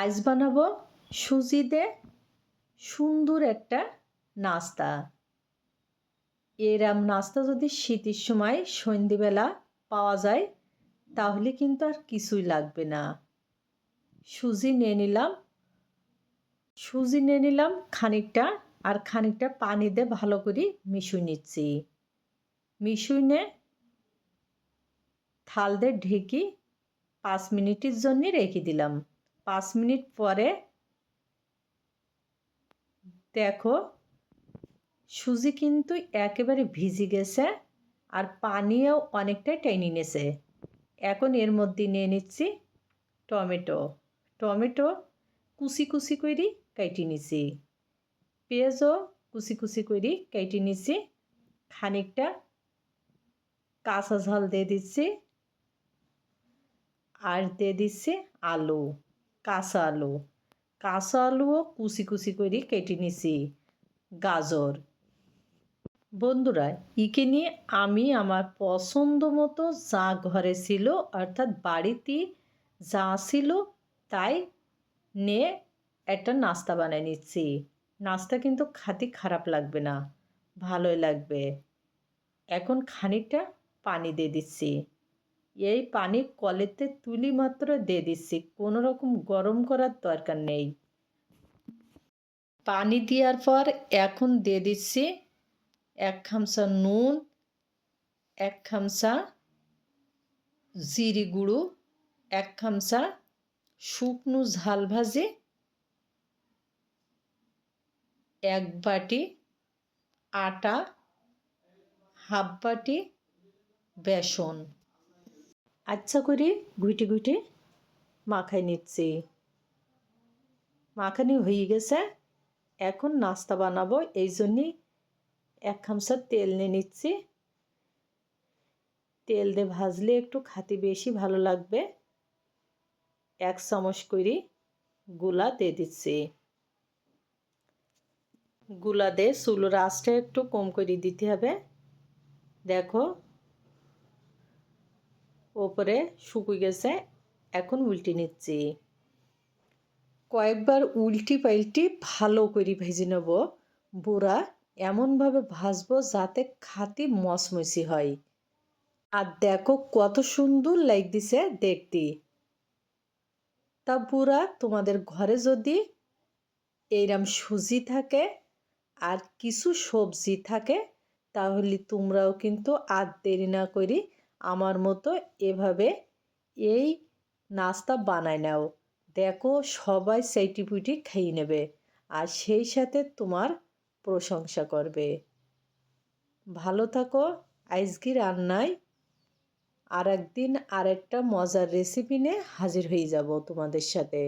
আইস বানাবো, সুজি দে, সুন্দর একটা নাস্তা। এরাম নাস্তা যদি শীতের সময় সন্ধ্যেবেলা পাওয়া যায়, তাহলে কিন্তু আর কিছুই লাগবে না। সুজি নিয়ে নিলাম। সুজি নিয়ে নিলাম, খানিকটা আর খানিকটা পানি দিয়ে ভালো করে মিশুই নিচ্ছি। মিশুইনে থাল দিয়ে ঢেকে পাঁচ মিনিটের জন্য রেখে দিলাম। পাঁচ মিনিট পরে দেখো, সুজি কিন্তু একেবারে ভিজে গেছে আর পানিও অনেকটা টেনে নিয়েছে। এখন এর মধ্যে নিয়ে নিচ্ছি টমেটো। টমেটো কুচি কুচি করে কেটে নিছি পেঁয়াজও কুচি কুচি করে কেটে নিছি খানিকটা কাঁচা ঝাল দিয়ে দিচ্ছি। আর দিয়ে দিচ্ছি আলু। কাঁচা আলু। কাঁচা আলুও কুচি কুচি করে কেটে নিছি। গাজর। বন্ধুরা ইকে নিয়ে আমি আমার পছন্দ মতো যা ঘরে ছিল, অর্থাৎ বাড়িতে যা ছিল, তাই নিয়ে একটা নাস্তা বানিয়ে নিচ্ছি। নাস্তা কিন্তু খাতে খারাপ লাগবে না, ভালোই লাগবে। এখন খানিকটা পানি দিয়ে দিচ্ছি। এই পানি কলেতে তুলি মাত্র দিয়ে দিচ্ছি। কোনো রকম গরম করার দরকার নেই। পানি দেওয়ার পর এখন দিয়ে দিচ্ছি এক খামসা নুন, এক খামসা জিরি গুঁড়ো, এক খামসা শুকনো ঝাল ভাজি, এক বাটি আটা, হাফ বাটি বেসন। আচ্ছা করে ঘুটে ঘুটে মাখাই নিচ্ছি। মাখানি হয়ে গেছে। এখন নাস্তা বানাবো। এই জন্যে এক খামসা তেল নিয়ে নিচ্ছি। তেল দিয়ে ভাজলে একটু খাতে বেশি ভালো লাগবে। এক চামচ করে গুলা দিয়ে দিচ্ছি। গুলা দিয়ে চুলোর আঁচটা একটু কম করে দিতে হবে। দেখো ওপরে শুকিয়ে গেছে, এখন উল্টে নিচ্ছি। কয়েকবার উল্টি পাল্টি ভালো করে ভেজে নেব। বুড়া এমনভাবে ভাজবো যাতে খাতি মচমচি হয়। আর দেখো কত সুন্দর লাইক দিছে দেখতে। তা বুড়া তোমাদের ঘরে যদি এইরম সুজি থাকে আর কিছু সবজি থাকে, তাহলে তোমরাও কিন্তু আর দেরি না করি আমার মতো এভাবে এই নাস্তা বানায় নাও। দেখো, সবাই সেইটি পুটি খেয়ে নেবে আর সেই সাথে তোমার প্রশংসা করবে। ভালো থাকো আজকে রান্নায়। আর একদিন আরেকটা মজার রেসিপি নিয়ে হাজির হয়ে যাব তোমাদের সাথে।